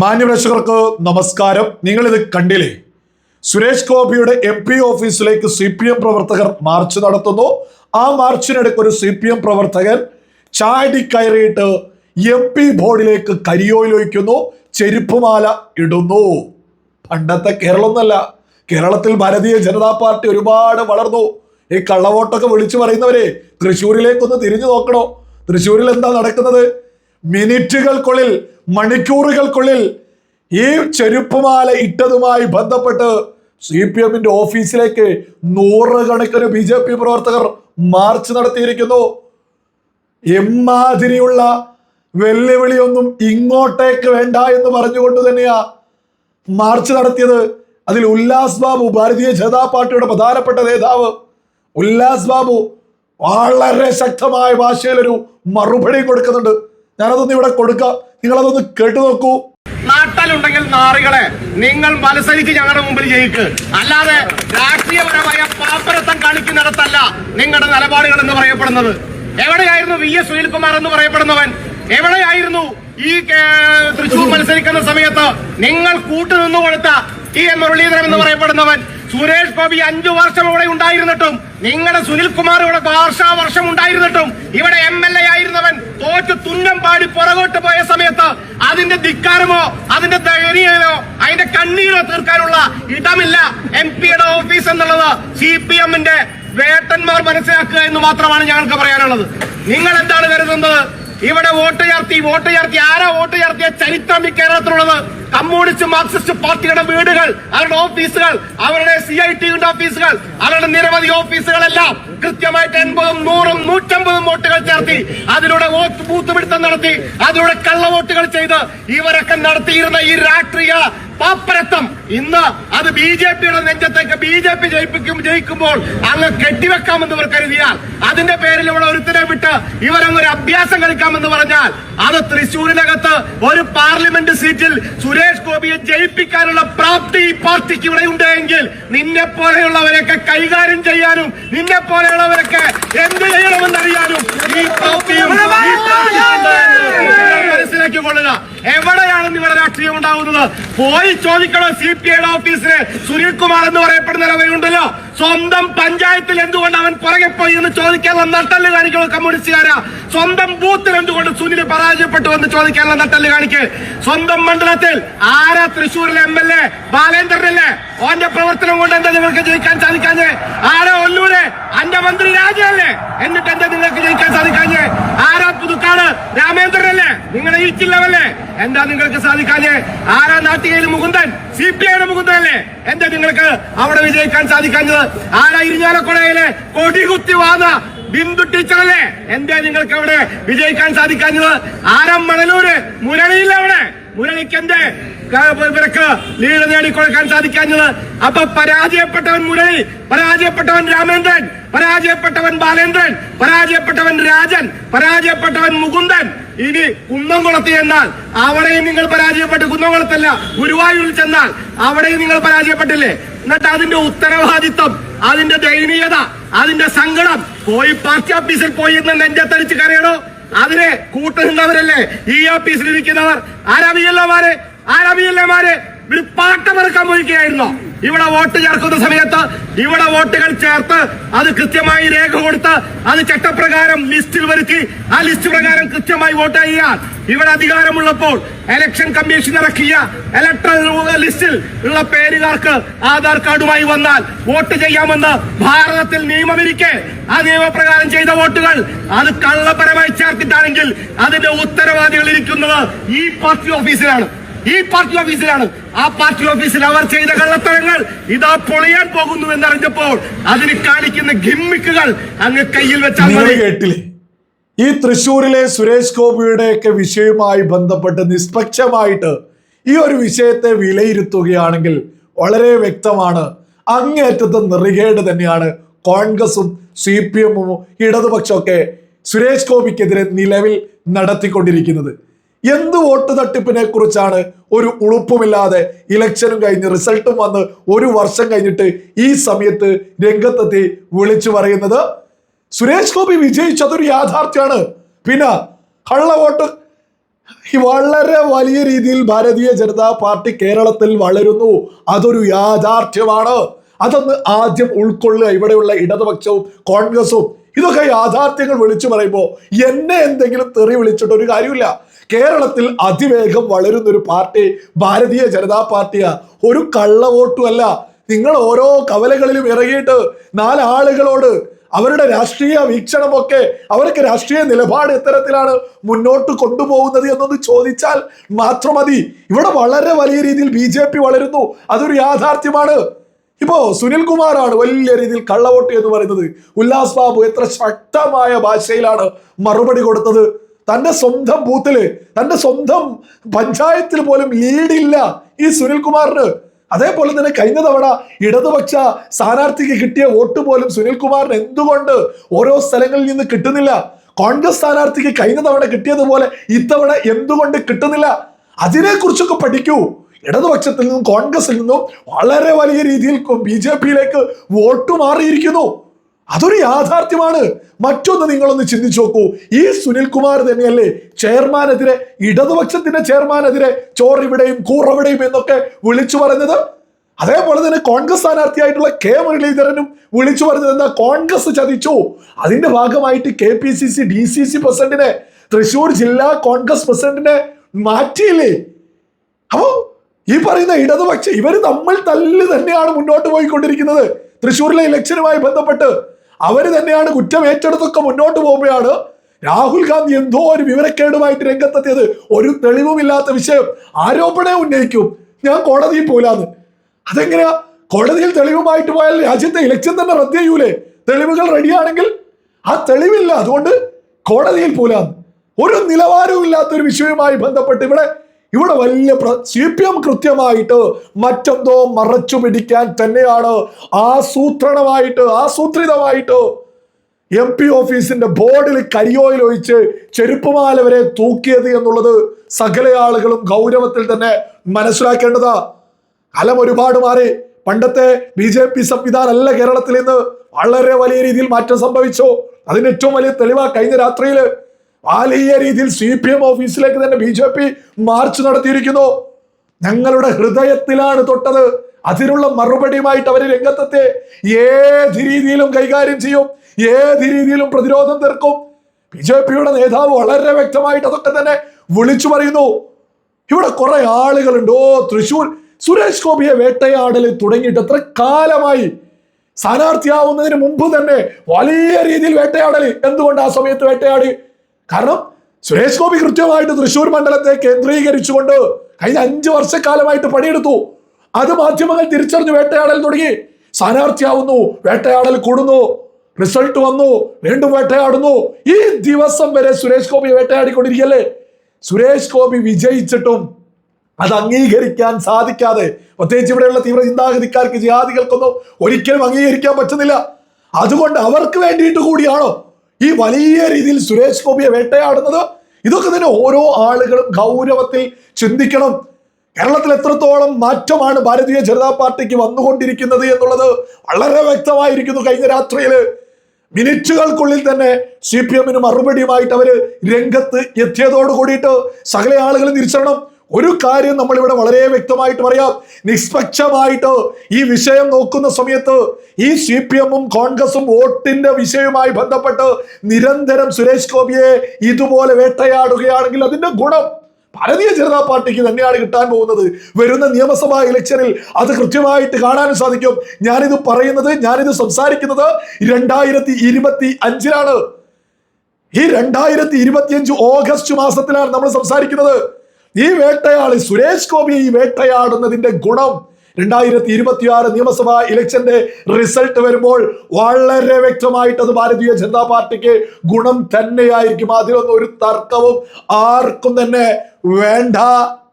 മാന്യപ്രേക്ഷകർക്ക് നമസ്കാരം. നിങ്ങളിത് കണ്ടില്ലേ? സുരേഷ് ഗോപിയുടെ എം പി ഓഫീസിലേക്ക് സി പി എം പ്രവർത്തകർ മാർച്ച് നടത്തുന്നു. ആ മാർച്ചിനിടയ്ക്ക് ഒരു സി പി എം പ്രവർത്തകൻ ചാടി കയറിയിട്ട് എം പി ബോർഡിലേക്ക് കരിയോയിൽ ഒഴിക്കുന്നു ചെരുപ്പുമാല ഇടുന്നു. പണ്ടത്തെ കേരളം ഒന്നല്ല കേരളത്തിൽ ഭാരതീയ ജനതാ പാർട്ടി ഒരുപാട് വളർന്നു. ഈ കള്ളവോട്ടൊക്കെ വിളിച്ചു പറയുന്നവരെ തൃശ്ശൂരിലേക്കൊന്ന് തിരിഞ്ഞു നോക്കണോ? തൃശ്ശൂരിൽ എന്താ നടക്കുന്നത്? മിനിറ്റുകൾക്കുള്ളിൽ മണിക്കൂറുകൾക്കുള്ളിൽ ഈ ചെരുപ്പുമാല ഇട്ടതുമായി ബന്ധപ്പെട്ട് സി പി എമ്മിന്റെ ഓഫീസിലേക്ക് നൂറുകണക്കിന് ബി ജെ പി പ്രവർത്തകർ മാർച്ച് നടത്തിയിരിക്കുന്നു. എമ്മാതിരിയുള്ള വെല്ലുവിളിയൊന്നും ഇങ്ങോട്ടേക്ക് വേണ്ട എന്ന് പറഞ്ഞുകൊണ്ട് തന്നെയാ മാർച്ച് നടത്തിയത്. അതിൽ ഉല്ലാസ് ബാബു ഭാരതീയ ജനതാ പാർട്ടിയുടെ പ്രധാനപ്പെട്ട നേതാവ് ഉല്ലാസ് ബാബു വളരെ ശക്തമായ ഭാഷയിൽ ഒരു മറുപടി കൊടുക്കുന്നുണ്ട്. ഞാനതൊന്ന് ഇവിടെ കൊടുക്കാം. നിങ്ങളതൊന്ന് കേട്ടു നോക്കൂ. നാട്ടലുണ്ടെങ്കിൽ നാറികളെ നിങ്ങൾ മത്സരിച്ച് ഞങ്ങളുടെ മുമ്പിൽ ജയിക്ക്. അല്ലാതെ രാഷ്ട്രീയപരമായ പാപ്പരത്തം കാണിക്കുന്നിടത്തല്ല നിങ്ങളുടെ നിലപാടുകൾ എന്ന് പറയപ്പെടുന്നത്. എവിടെയായിരുന്നു വി എസ് സുനിൽകുമാർ എന്ന് പറയപ്പെടുന്നവൻ? എവിടെയായിരുന്നു ഈ തൃശൂർ മത്സരിക്കുന്ന സമയത്ത് നിങ്ങൾ കൂട്ടുനിന്നു കൊടുത്ത ഈ എം മുരളീധരൻ എന്ന് പറയപ്പെടുന്നവൻ? സുരേഷ് ഗോപി അഞ്ചു വർഷം ഇവിടെ ഉണ്ടായിരുന്നിട്ടും നിങ്ങളുടെ സുനിൽകുമാർ ഇവിടെ വർഷാ വർഷം ഉണ്ടായിരുന്നിട്ടും ഇവിടെ എം എൽ എ ആയിരുന്നവൻ തോറ്റ് തുന്നം പാടി പുറകോട്ട് പോയ സമയത്ത് അതിന്റെ ധിക്കാരമോ അതിന്റെ ധൈര്യമോ അതിന്റെ കണ്ണീരോ തീർക്കാനുള്ള ഇടമില്ല. എം പിയുടെ ഓഫീസ് എന്നുള്ളത് സി പി എമ്മിന്റെ വേട്ടന്മാർ മനസ്സിലാക്കുക എന്ന് മാത്രമാണ് ഞങ്ങൾക്ക് പറയാനുള്ളത്. നിങ്ങൾ എന്താണ് കരുതുന്നത്? ഇവിടെ വോട്ട് ചേർത്തി വോട്ട് ചേർത്തി ആരാ വോട്ട് ചേർത്തിയ ചരിത്രം ഈ കേരളത്തിലുള്ളത്? കമ്മ്യൂണിസ്റ്റ് മാർക്സിസ്റ്റ് പാർട്ടിയുടെ വീടുകൾ അവരുടെ ഓഫീസുകൾ അവരുടെ സി ഐ ടിയുടെ ഓഫീസുകൾ അവരുടെ നിരവധി ഓഫീസുകളെല്ലാം കൃത്യമായിട്ട് എൺപതും നൂറും നൂറ്റമ്പതും വോട്ടുകൾ ചേർത്തി അതിലൂടെ വോട്ട് ബൂത്ത് പിടുത്തം നടത്തി അതിലൂടെ കള്ളവോട്ടുകൾ ചെയ്ത് ഇവരൊക്കെ നടത്തിയിരുന്ന ഈ രാഷ്ട്രീയ പാപ്പരത്വം. ഇന്ന് അത് ബി ജെ പിയുടെ നെഞ്ചത്തേക്ക് ബി ജെ പി ജയിപ്പിക്കും ജയിക്കുമ്പോൾ അങ്ങ് കെട്ടിവെക്കാമെന്ന് ഇവർ കരുതിയാൽ അതിന്റെ പേരിൽ ഇവിടെ ഒരുത്തരെ വിട്ട് ഇവരങ്ങ് ഒരു അഭ്യാസം കളിക്കാമെന്ന് പറഞ്ഞാൽ അത് തൃശൂരിനകത്ത് ഒരു പാർലമെന്റ് സീറ്റിൽ സുരേഷ് ഗോപിയെ ജയിപ്പിക്കാനുള്ള പ്രാപ്തി ഈ പാർട്ടിക്ക് ഇവിടെ ഉണ്ടെങ്കിൽ നിന്നെ പോലെയുള്ളവരൊക്കെ കൈകാര്യം ചെയ്യാനും നിന്നെ പോലെയുള്ളവരൊക്കെ എന്ത് ചെയ്യണമെന്നറിയാനും ഈ പ്രാപ്തിയും മനസ്സിലാക്കി കൊള്ളുക. എവിടെയാണ് നിങ്ങളുടെ രാഷ്ട്രീയം ഉണ്ടാകുന്നത് പോയി ചോദിക്കണം സി പി ഐയുടെ ഓഫീസിൽ സുനിൽകുമാർ എന്ന് പറയപ്പെടുന്ന നിലവിലുണ്ടല്ലോ? സ്വന്തം പഞ്ചായത്തിൽ എന്തുകൊണ്ട് അവൻ പുറകെ പോയി എന്ന് ചോദിക്കാനുള്ള നട്ടൽ കാണിക്കണം കമ്മ്യൂണിസ്റ്റുകാരാ? സ്വന്തം ബൂത്തിൽ എന്തുകൊണ്ട് സുനിൽ പരാജയപ്പെട്ടു എന്ന് ചോദിക്കാനുള്ള നട്ടൽ കാണിക്ക്. സ്വന്തം മണ്ഡലത്തിൽ ആരാ തൃശ്ശൂരിലെ എം എൽ എ ബാലേന്ദ്രനല്ലേ? ഓന്റെ പ്രവർത്തനം കൊണ്ട് എന്താ നിങ്ങൾക്ക് ജയിക്കാൻ സാധിക്കാഞ്ഞ്? ആരാ ഒല്ലൂര്? അന്റെ മന്ത്രി രാജയല്ലേ? എന്നിട്ട് എന്താ നിങ്ങൾക്ക് ജയിക്കാൻ സാധിക്കാഞ്ഞ്? ആരാ പുതുക്കാട്? രാമേന്ദ്രനല്ലേ? നിങ്ങളെ ഈ ജില്ലവല്ലേ എന്താ നിങ്ങൾക്ക് സാധിക്കാല്ലേ ആരാ നാട്ടികയിൽ മുകുന്ദൻ? സി പി ഐയുടെ മുകുന്ദനല്ലേ? എന്താ നിങ്ങൾക്ക് അവിടെ വിജയിക്കാൻ സാധിക്കാഞ്ഞത്? ആരാ ഇരിഞ്ഞാലക്കുടയിലെ കൊടികുത്തി വാദ ബിന്ദു ടീച്ചറല്ലേ? എന്താ നിങ്ങൾക്ക് അവിടെ വിജയിക്കാൻ സാധിക്കാഞ്ഞത്? ആരാ മണലൂര്? മുരളിയില്ല അവിടെ? മുരളിക്ക് എന്തേ ഇവർക്ക് ലീഡ് നേടിക്കൊടുക്കാൻ സാധിക്കാഞ്ഞത്. അപ്പൊ പരാജയപ്പെട്ടവൻ മുരളി പരാജയപ്പെട്ടവൻ രാമേന്ദ്രൻ പരാജയപ്പെട്ടവൻ ബാലേന്ദ്രൻ പരാജയപ്പെട്ടവൻ രാജൻ പരാജയപ്പെട്ടവൻ മുകുന്ദൻ. ഇനി കുന്നംകുളത്ത് ചെന്നാൽ അവിടെയും നിങ്ങൾ പരാജയപ്പെട്ട് കുന്നംകുളത്തല്ല ഗുരുവായൂരിൽ ചെന്നാൽ അവിടെയും നിങ്ങൾ പരാജയപ്പെട്ടില്ലേ? എന്നിട്ട് അതിന്റെ ഉത്തരവാദിത്വം അതിന്റെ ദയനീയത അതിന്റെ സങ്കടം പോയി പാർട്ടി ഓഫീസിൽ പോയി എന്ന് നെഞ്ചത്തടിച്ച് കരയണോ? അതിനെ കൂട്ടുനിന്നവരല്ലേ ഈ ഓഫീസിൽ ഇരിക്കുന്നവർ ആരാമിയല്ലമാര് ആരാമിയല്ലമാര് ഒരു പാട്ടമറക്കാൻ പോയിരിക്കുകയായിരുന്നോ. ഇവിടെ വോട്ട് ചേർക്കുന്ന സമയത്ത് ഇവിടെ വോട്ടുകൾ ചേർത്ത് അത് കൃത്യമായി രേഖ കൊടുത്ത് അത് ചട്ടപ്രകാരം ലിസ്റ്റിൽ വരുത്തി ആ ലിസ്റ്റ് പ്രകാരം കൃത്യമായി വോട്ട് ചെയ്യാൻ ഇവിടെ അധികാരമുള്ളപ്പോൾ ഇലക്ഷൻ കമ്മീഷൻ ഇറക്കിയ ഇലക്ട്രൽ ലിസ്റ്റിൽ ഉള്ള പേരുകാർക്ക് ആധാർ കാർഡുമായി വന്നാൽ വോട്ട് ചെയ്യാമെന്ന് ഭാരതത്തിൽ നിയമമിരിക്കെ. ആ നിയമപ്രകാരം ചെയ്ത വോട്ടുകൾ അത് കള്ളപരമായി ചേർത്തിട്ടാണെങ്കിൽ അതിന്റെ ഉത്തരവാദികൾ ഇരിക്കുന്നത് ഈ പാർട്ടി ഓഫീസിലാണ്. ഈ പാർട്ടി ഓഫീസിലാണ്. ആ പാർട്ടി ഓഫീസിൽ അവർ ചെയ്ത കള്ളത്തരങ്ങൾ ഇതാ പൊളിയാൻ പോകുന്നു എന്നറിഞ്ഞപ്പോൾ അതിന് കാണിക്കുന്ന ഗിമ്മിക്കുകൾ അങ്ങ് കയ്യിൽ വെച്ചാൽ കേട്ടില്ലേ? ഈ തൃശ്ശൂരിലെ സുരേഷ് ഗോപിയുടെ ഒക്കെ വിഷയവുമായി ബന്ധപ്പെട്ട് നിഷ്പക്ഷമായിട്ട് ഈ ഒരു വിഷയത്തെ വിലയിരുത്തുകയാണെങ്കിൽ വളരെ വ്യക്തമാണ്. അങ്ങേറ്റത്തെ നെറികേട് തന്നെയാണ് കോൺഗ്രസും സി പി എമ്മും ഇടതുപക്ഷമൊക്കെ സുരേഷ് ഗോപിക്കെതിരെ നിലവിൽ നടത്തിക്കൊണ്ടിരിക്കുന്നത്. എന്ത് വോട്ട് തട്ടിപ്പിനെ കുറിച്ചാണ് ഒരു ഉളുപ്പുമില്ലാതെ ഇലക്ഷനും കഴിഞ്ഞ് റിസൾട്ടും വന്ന് ഒരു വർഷം കഴിഞ്ഞിട്ട് ഈ സമയത്ത് രംഗത്തെത്തി വിളിച്ചു പറയുന്നത്? സുരേഷ് ഗോപി വിജയിച്ചതൊരു യാഥാർത്ഥ്യമാണ് പിന്നെ കള്ള വോട്ട്. വളരെ വലിയ രീതിയിൽ ഭാരതീയ ജനതാ പാർട്ടി കേരളത്തിൽ വളരുന്നു. അതൊരു യാഥാർത്ഥ്യമാണ്. അതൊന്ന് ആദ്യം ഉൾക്കൊള്ളുക. ഇവിടെയുള്ള ഇടതുപക്ഷവും കോൺഗ്രസും ഇതൊക്കെ യാഥാർത്ഥ്യങ്ങൾ വിളിച്ചു പറയുമ്പോൾ എന്നെ എന്തെങ്കിലും തെറി വിളിച്ചിട്ട് ഒരു കാര്യമില്ല. കേരളത്തിൽ അതിവേഗം വളരുന്ന ഒരു പാർട്ടി ഭാരതീയ ജനതാ പാർട്ടിയാ. ഒരു കള്ള വോട്ടും അല്ല. നിങ്ങൾ ഓരോ കവലകളിലും ഇറങ്ങിയിട്ട് നാലാളുകളോട് അവരുടെ രാഷ്ട്രീയ വീക്ഷണമൊക്കെ അവർക്ക് രാഷ്ട്രീയ നിലപാട് എത്തരത്തിലാണ് മുന്നോട്ട് കൊണ്ടുപോകുന്നത് എന്നൊന്ന് ചോദിച്ചാൽ മാത്രം മതി ഇവിടെ വളരെ വലിയ രീതിയിൽ ബി ജെ പി വളരുന്നു. അതൊരു യാഥാർത്ഥ്യമാണ്. ഇപ്പോ സുനിൽ കുമാറാണ് വലിയ രീതിയിൽ കള്ളവോട്ട് എന്ന് പറയുന്നത്. ഉല്ലാസ് ബാബു എത്ര ശക്തമായ ഭാഷയിലാണ് മറുപടി കൊടുത്തത്. തന്റെ സ്വന്തം ബൂത്തിൽ തന്റെ സ്വന്തം പഞ്ചായത്തിൽ പോലും ലീഡ് ഇല്ല ഈ സുനിൽ കുമാറിന് അതേപോലെ തന്നെ കഴിഞ്ഞ തവണ ഇടതുപക്ഷ സ്ഥാനാർത്ഥിക്ക് കിട്ടിയ വോട്ട് പോലും സുനിൽ കുമാറിന് എന്തുകൊണ്ട് ഓരോ സ്ഥലങ്ങളിൽ നിന്ന് കിട്ടുന്നില്ല? കോൺഗ്രസ് സ്ഥാനാർത്ഥിക്ക് കഴിഞ്ഞ തവണ കിട്ടിയതുപോലെ ഇത്തവണ എന്തുകൊണ്ട് കിട്ടുന്നില്ല? അതിനെക്കുറിച്ചൊക്കെ പഠിക്കൂ. ഇടതുപക്ഷത്തിൽ നിന്നും കോൺഗ്രസിൽ നിന്നും വളരെ വലിയ രീതിയിൽ ബി ജെ പിയിലേക്ക് വോട്ട് മാറിയിരിക്കുന്നു. അതൊരു യാഥാർത്ഥ്യമാണ്. മറ്റൊന്ന് നിങ്ങളൊന്ന് ചിന്തിച്ചു നോക്കൂ. ഈ സുനിൽ കുമാർ തന്നെയല്ലേ ചെയർമാനെതിരെ ഇടതുപക്ഷത്തിന്റെ ചെയർമാനെതിരെ ചോറിവിടെയും കൂറവിടെയും എന്നൊക്കെ വിളിച്ചു പറഞ്ഞത്? അതേപോലെ തന്നെ കോൺഗ്രസ് സ്ഥാനാർത്ഥിയായിട്ടുള്ള കെ മുരളീധരനും വിളിച്ചു പറഞ്ഞത് എന്താ? കോൺഗ്രസ് ചതിച്ചു. അതിന്റെ ഭാഗമായിട്ട് K P C C D C C പ്രസിഡന്റിനെ തൃശൂർ ജില്ലാ കോൺഗ്രസ് പ്രസിഡന്റിനെ മാറ്റിയില്ലേ? അപ്പോ ഈ പറയുന്ന ഇടതുപക്ഷം ഇവർ നമ്മൾ തല്ല് തന്നെയാണ് മുന്നോട്ട് പോയിക്കൊണ്ടിരിക്കുന്നത്. തൃശ്ശൂരിലെ ഇലക്ഷനുമായി ബന്ധപ്പെട്ട് അവർ തന്നെയാണ് കുറ്റം ഏറ്റെടുത്തൊക്കെ മുന്നോട്ട് പോകുമ്പോഴാണ് രാഹുൽ ഗാന്ധി എന്തോ ഒരു വിവരക്കേടുമായിട്ട് രംഗത്തെത്തിയത്. ഒരു തെളിവുമില്ലാത്ത വിഷയം. ആരോപണം ഉന്നയിക്കും. ഞാൻ കോടതിയിൽ പോലാന്ന്. അതെങ്ങനെയാ? കോടതിയിൽ തെളിവുമായിട്ട് പോയാൽ രാജ്യത്തെ ഇലക്ഷൻ തന്നെ റദ്ദ് ചെയ്യൂലേ? തെളിവുകൾ റെഡിയാണെങ്കിൽ? ആ തെളിവില്ല. അതുകൊണ്ട് കോടതിയിൽ പോലാന്ന്. ഒരു നിലവാരവും ഇല്ലാത്ത ഒരു വിഷയവുമായി ബന്ധപ്പെട്ട് ഇവിടെ ഇവിടെ വലിയ സി പി എം കൃത്യമായിട്ട് മറ്റെന്തോ മറച്ചു പിടിക്കാൻ തന്നെയാണ് ആസൂത്രണമായിട്ട് ആസൂത്രിതമായിട്ട് എം പി ഓഫീസിന്റെ ബോർഡിൽ കരിയോയിൽ ഒഴിച്ച് ചെരുപ്പുമാല വരെ തൂക്കിയത് എന്നുള്ളത് സകല ആളുകളും ഗൗരവത്തിൽ തന്നെ മനസ്സിലാക്കേണ്ടതാ. അലം ഒരുപാട് മാറി. പണ്ടത്തെ ബി ജെ പി സംവിധാനമല്ല കേരളത്തിൽ ഇന്ന്. വളരെ വലിയ രീതിയിൽ മാറ്റം സംഭവിച്ചു. അതിന് ഏറ്റവും വലിയ തെളിവാ കഴിഞ്ഞ രാത്രിയിൽ വലിയ രീതിയിൽ സി പി എം ഓഫീസിലേക്ക് തന്നെ ബി ജെ പി മാർച്ച് നടത്തിയിരിക്കുന്നു. ഞങ്ങളുടെ ഹൃദയത്തിലാണ് തൊട്ടത്. അതിനുള്ള മറുപടിയുമായിട്ട് അവർ രംഗത്തെത്തി. ഏത് രീതിയിലും കൈകാര്യം ചെയ്യും. ഏത് രീതിയിലും പ്രതിരോധം തീർക്കും. ബി ജെ പിയുടെ നേതാവ് വളരെ വ്യക്തമായിട്ട് അതൊക്കെ തന്നെ വിളിച്ചു പറയുന്നു. ഇവിടെ കുറെ ആളുകളുണ്ട്? ഓ തൃശൂർ സുരേഷ് ഗോപിയെ വേട്ടയാടൽ തുടങ്ങിയിട്ട് എത്ര കാലമായി സ്ഥാനാർത്ഥിയാവുന്നതിന് മുമ്പ് തന്നെ വലിയ രീതിയിൽ വേട്ടയാടൽ. എന്തുകൊണ്ട് ആ സമയത്ത് വേട്ടയാടി? കാരണം സുരേഷ് ഗോപി കൃത്യമായിട്ട് തൃശ്ശൂർ മണ്ഡലത്തെ കേന്ദ്രീകരിച്ചുകൊണ്ട് കഴിഞ്ഞ അഞ്ച് വർഷക്കാലമായിട്ട് പണിയെടുത്തു. അത് മാധ്യമങ്ങൾ തിരിച്ചറിഞ്ഞു വേട്ടയാടൽ തുടങ്ങി. സ്ഥാനാർത്ഥിയാവുന്നു വേട്ടയാടൽ കൂടുന്നു റിസൾട്ട് വന്നു വീണ്ടും വേട്ടയാടുന്നു. ഈ ദിവസം വരെ സുരേഷ് ഗോപി വേട്ടയാടിക്കൊണ്ടിരിക്കല്ലേ സുരേഷ് ഗോപി വിജയിച്ചിട്ടും അത് അംഗീകരിക്കാൻ സാധിക്കാതെ പ്രത്യേകിച്ച് ഇവിടെയുള്ള തീവ്ര ചിന്താഗതിക്കാർക്ക് ജിഹാദികൾക്കൊന്നും ഒരിക്കലും അംഗീകരിക്കാൻ പറ്റുന്നില്ല. അതുകൊണ്ട് അവർക്ക് വേണ്ടിയിട്ട് കൂടിയാണോ ഈ വലിയ രീതിയിൽ സുരേഷ് ഗോപിയെ വേട്ടയാടുന്നത് ഇതൊക്കെ തന്നെ ഓരോ ആളുകളും ഗൗരവത്തിൽ ചിന്തിക്കണം. കേരളത്തിൽ എത്രത്തോളം മാറ്റമാണ് ഭാരതീയ ജനതാ പാർട്ടിക്ക് വന്നുകൊണ്ടിരിക്കുന്നത് എന്നുള്ളത് വളരെ വ്യക്തമായിരിക്കുന്നു. കഴിഞ്ഞ രാത്രിയിൽ മിനിറ്റുകൾക്കുള്ളിൽ തന്നെ സി പി എമ്മിന് മറുപടിയുമായിട്ട് അവർ രംഗത്ത് എത്തിയതോട് കൂടിയിട്ട് സകല ആളുകളും തിരിച്ചറിയണം ഒരു കാര്യം നമ്മൾ ഇവിടെ വളരെ വ്യക്തമായിട്ട് പറയാം. നിഷ്പക്ഷമായിട്ട് ഈ വിഷയം നോക്കുന്ന സമയത്ത് ഈ സി പി എമ്മും കോൺഗ്രസും വോട്ടിന്റെ വിഷയവുമായി ബന്ധപ്പെട്ട് നിരന്തരം സുരേഷ് ഗോപിയെ ഇതുപോലെ വേട്ടയാടുകയാണെങ്കിൽ അതിന്റെ ഗുണം ഭാരതീയ ജനതാ പാർട്ടിക്ക് തന്നെയാണ് കിട്ടാൻ പോകുന്നത്. വരുന്ന നിയമസഭാ ഇലക്ഷനിൽ അത് കൃത്യമായിട്ട് കാണാനും സാധിക്കും. ഞാനിത് പറയുന്നത് ഞാനിത് സംസാരിക്കുന്നത് രണ്ടായിരത്തി ഇരുപത്തി അഞ്ചിലാണ് ഈ രണ്ടായിരത്തി ഇരുപത്തിയഞ്ച് ഓഗസ്റ്റ് മാസത്തിലാണ് നമ്മൾ സംസാരിക്കുന്നത്. ഈ വേട്ടയാളി സുരേഷ് ഗോപി ഈ വേട്ടയാടുന്നതിന്റെ ഗുണം രണ്ടായിരത്തി ഇരുപത്തി ആറ് നിയമസഭാ ഇലക്ഷന്റെ റിസൾട്ട് വരുമ്പോൾ വളരെ വ്യക്തമായിട്ട് അത് ഭാരതീയ ജനതാ പാർട്ടിക്ക് ഗുണം തന്നെയായിരിക്കും. അതിലൊന്നും ഒരു തർക്കവും ആർക്കും തന്നെ വേണ്ട.